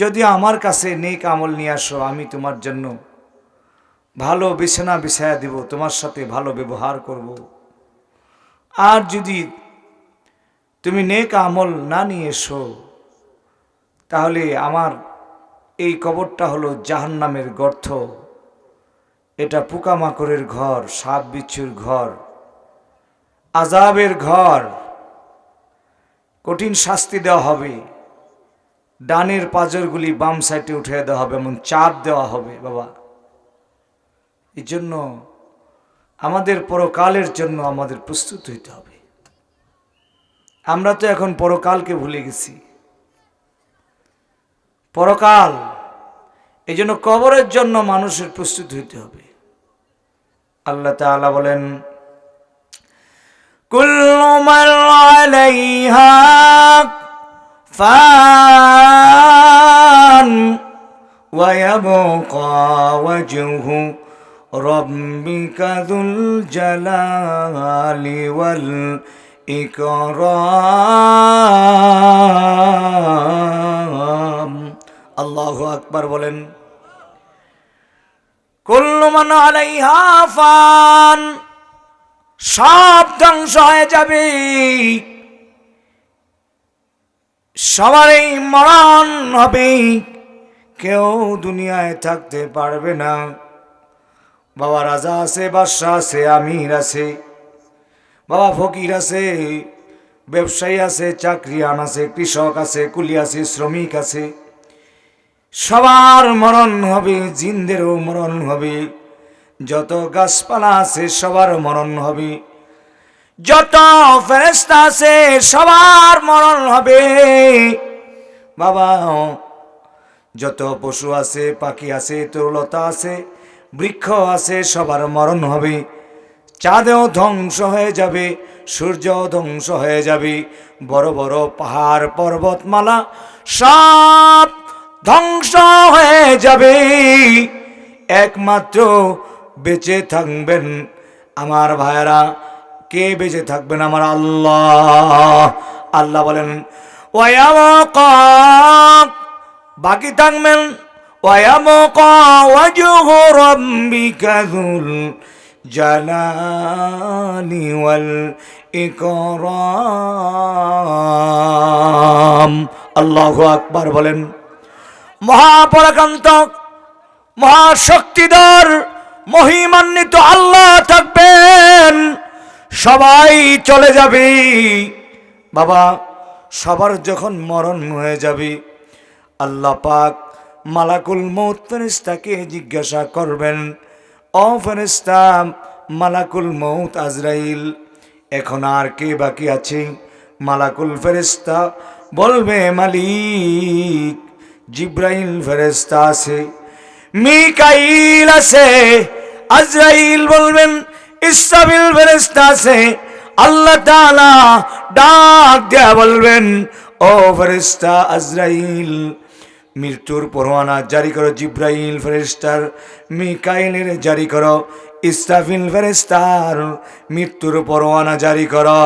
যদি আমার কাছে নেক আমল নিয়ে আসো, আমি তোমার জন্য ভালো বিছানা বিছায়া দিব, তোমার সাথে ভালো ব্যবহার করব। আর যদি তুমি নেক আমল না নিয়ে এসো, তাহলে আমার এই কবরটা হলো জাহান্নামের গর্ত। এটা পোকামাকড়ের ঘর, সাপ বিচ্ছুর ঘর আজাবের ঘর। কঠিন শাস্তি দেওয়া হবে। ডানের পাজরগুলি বাম সাইডে উঠে দেওয়া হবে এমন চাপ দেওয়া হবে, বাবা। এই জন্য আমাদের পরকালের জন্য আমাদের প্রস্তুত হইতে হবে। আমরা তো এখন পরকালকে ভুলে গেছি। পরকাল, এই জন্য কবরের জন্য মানুষের প্রস্তুত হইতে হবে। আল্লাহ তাআলা বলেন, কুল্লু মান আলাইহা ويبقى وجه ربك ذو الجلال والإكرام আল্লাহ আকবার বলেন কুল্লু মান আলাইহা ফান সব ধ্বংস হয়ে যাবে সবারই মরণ হবে কেউ দুনিয়ায় থাকতে পারবে না। বাবা রাজা আছে, বাদশাহ আছে, আমির আছে, বাবা ফকির আছে, ব্যবসায়ী আছে, চাকরিয়ান আছে, কৃষক আছে, কুলি আছে, শ্রমিক আছে। সবার মরণ হবে, জিন্দেরও মরণ হবে। যত গাছপালা আছে, সবার মরণ হবে। যত ফেরেস্তা আছে, সবার মরণ হবে। বাবা যত পশু আছে, পাখি আছে, তরুলতা আছে, বৃক্ষ আছে, সবার মরণ হবে। চাঁদেও ধ্বংস হয়ে যাবে সূর্য ধ্বংস হয়ে যাবে। বড় বড় পাহাড়, পর্বতমালা সব ধ্বংস হয়ে যাবে। একমাত্র বেঁচে থাকবেন আমার ভাইয়েরা। কে বেঁচে থাকবেন আমার আল্লাহ? আল্লাহ বলেন ওয়ায়ামকা বাকি থাকবেন। আল্লাহু আকবার বলেন। মহাপরাকান্ত মহাশক্তিধর, মহিমান্বিত আল্লাহ থাকবেন। সবাই চলে যাবে। বাবা, সবার যখন মরণ হয়ে যাবে আল্লাহ পাক মালাকুল মৌত জিজ্ঞাসা করবেন, ও ফেরেস্তা মালাকুল মৌত আজরাইল, এখন আর কে বাকি আছে? মালাকুল ফেরেস্তা বলবে, মালিক জিব্রাইল ফেরেস্তা আছে, মিকাইল আছে। আজরাইল বলবেন ইসরাফিল ফেরেস্তা আছে। আল্লাহ ডাক দেয়া বলবেন, ও ফেরেস্তা আজরাইল মৃত্যুর পরোয়ানা জারি করো, জিব্রাইল ফেরেস্তার মিকাইলের জারি করো, ইসরাফিল ফেরেস্তার মৃত্যুর পরোয়ানা জারি করো।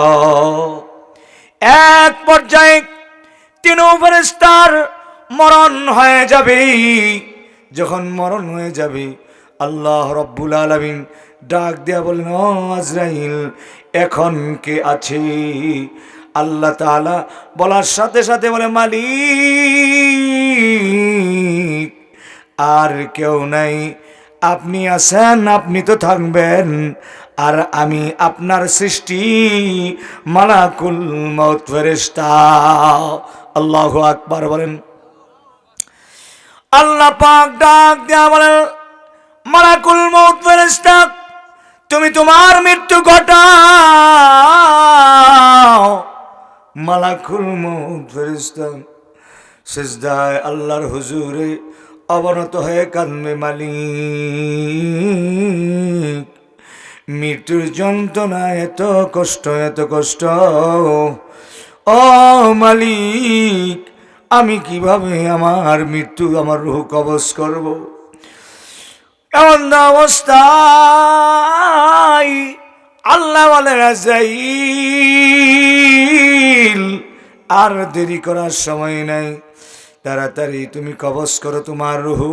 এক পর্যায়ে তিন ফেরেস্তার মরণ হয়ে যাবে। যখন মরণ হয়ে যাবে, আল্লাহ রব্বুল আলমিন ডাক দেয়া বললেন, ও আজরাইল, এখন কে আছে? আল্লাহ তাআলা বলার সাথে সাথে বলে, মালিক আর কেউ নাই। আপনি আছেন, আপনি তো থাকবেন। আর আমি আপনার সৃষ্টি, মালাকুল মৌত আল্লাহু আকবার বলেন। আল্লাহ পাক ডাক দেয়া বলেন, মালাকুল মৌত তুমি তোমার মৃত্যু ঘটাও। মালাকুল মৌত সেজদায় আল্লাহর হুজুরে অবনত হয়ে কান্দে মালিক। মৃত্যুর যন্ত্রণা এত কষ্ট এত কষ্ট। ও মালিক, আমি কীভাবে আমার মৃত্যু, আমার রুহ কবজ করব? এমন অবস্থায় আল্লাহ বলে আর দেরি করার সময় নাই। তাড়াতাড়ি তুমি কবজ করো তোমার রুহু।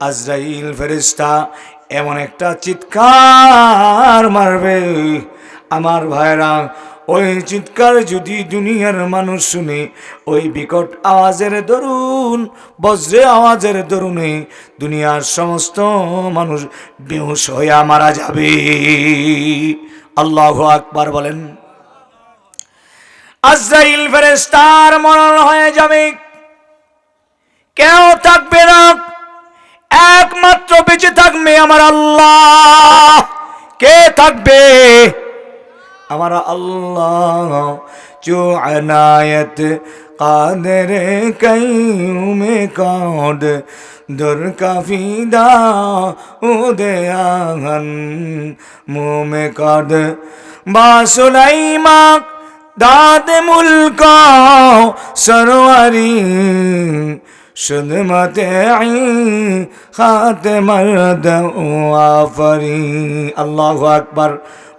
আজরাইল ফেরিস্তা এমন একটা চিৎকার মারবে। আমার ভাইরা, ওই চিৎকার যদি দুনিয়ার মানুষ শুনে, ওই বিকট আওয়াজের দরুন, বজ্রে আওয়াজের দরুনে দুনিয়ার সমস্ত মানুষ বেহুশ হইয়া মারা যাবে। আল্লাহ আকবার বলেন। আজরাইল ফেরেস্তার মরণ হয়ে যাবে। কেউ থাকবে না। একমাত্র বেঁচে থাকবে আমার আল্লাহ। কে থাকবে? আমার আল্লাহ। চো আনায়ত কাদের কয়ুমে কদ। দুর কাফিদা উদয়ান মুমে কদ। বাসুলাইমা দাদ মুলক সরওয়ারি। শুধমতে খাতে মর্দ আফরি। আল্লাহ আকবার।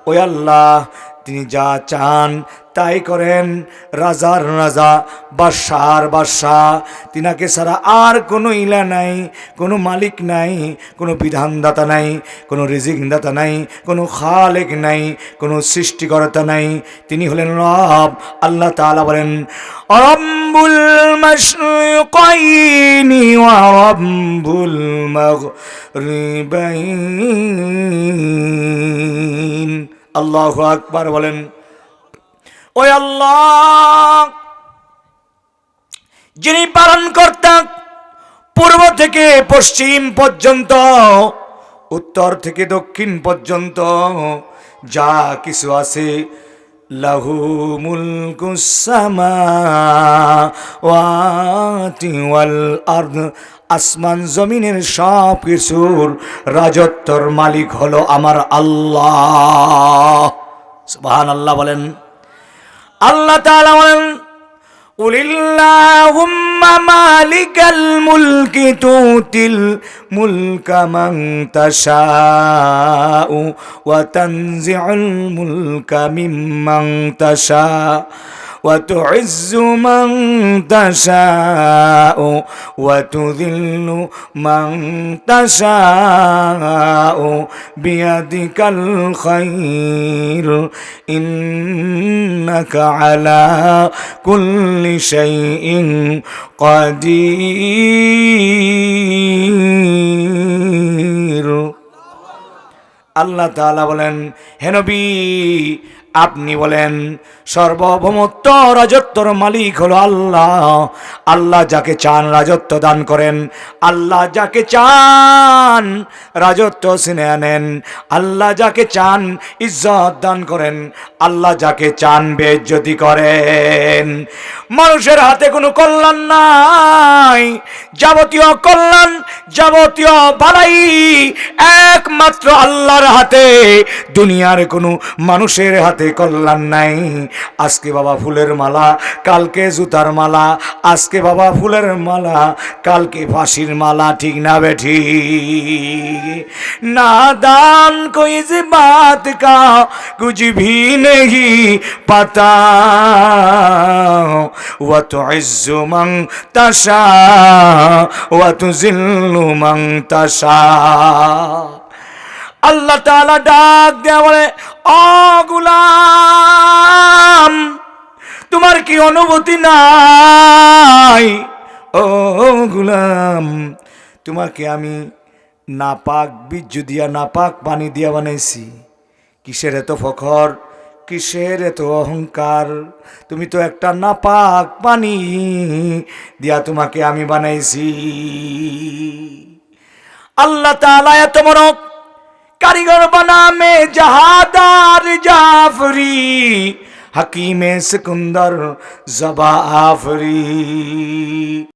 ওই আল্লাহ তিনি যা চান তাই করেন রাজার রাজা বাদশার বাদশাহ। তিনাকে ছাড়া আর কোনো ইলা নাই, কোনো মালিক নাই, কোনো বিধানদাতা নাই, কোনো রিজিকদাতা নাই, কোনো খালেক নাই, কোনো সৃষ্টিকর্তা নাই। তিনি হলেন রব। আল্লাহ তাআলা বলেন রব্বুল মাশরিকাইনি ওয়া রব্বুল মাগরিবাইন। আল্লাহু আকবার বলেন ওই আল্লাহ, যিনি পালন কর্তা পূর্ব থেকে পশ্চিম পর্যন্ত, উত্তর থেকে দক্ষিণ পর্যন্ত, যা কিছু আছে, লাহু মুলকুসামাওয়াতি ওয়াল আরদ, আসমান জমিনের সব কিছুর রাজত্বর মালিক হলো আমার আল্লাহ। সুবহানাল্লাহ বলেন আল্লাহ তাআলা বলেন উলিল্লাহুম্মা মালিকাল মুলকি তুতিল মুলকা মান তাশাউ ওয়া তানজিউল মুলকা وتعز من تشاء وتذل من تشاء بيدك الخير إنك على كل شيء قدير আল্লাহ তাআলা বলেন হেনবি আপনি বলেন, সর্বভৌমত্ব রাজত্বর মালিক হলো আল্লাহ। আল্লাহ যাকে চান রাজত্ব দান করেন। আল্লাহ যাকে চান রাজত্ব সিনে আনেন। আল্লাহ যাকে চান ইজ্জত দান করেন। আল্লাহ যাকে চান বেজ্জতি করেন। মানুষের হাতে কোনো কল্যাণ নাই। যাবতীয় কল্যাণ, যাবতীয় বালাই একমাত্র আল্লাহর হাতে। দুনিয়ার কোনো মানুষের হাতে কল্যাণ নাই। আজকে বাবা ফুলের মালা, কালকে জুতার মালা, আজকে বাবা ফুলের মালা, কালকে ফাঁসির মালা, ঠিক না বেঠি না দান কই যে বাত কা, কুজি ভি নেহি পাতা। ওয়া তুইজ্জু মান তাশা, ওয়া তুযিল্লু মান তাশা। আল্লাহ তাআলা ডাক দেয়া বলে ও গুলাম, তোমার কি অনুভূতি নাই? ও গুলাম তোমাকে আমি নাপাক বীর্য দিয়া, নাপাক পানি দিয়া বানাইছি? কিসের এত ফখর? কিসের এত অহংকার? তুমি তো একটা নাপাক পানি দিয়া তোমাকে আমি বানাইছি। আল্লাহ তাআলা এত कारीगर बना में जहादार जाफरी। हकीमे सिकंदर जबा आफरी।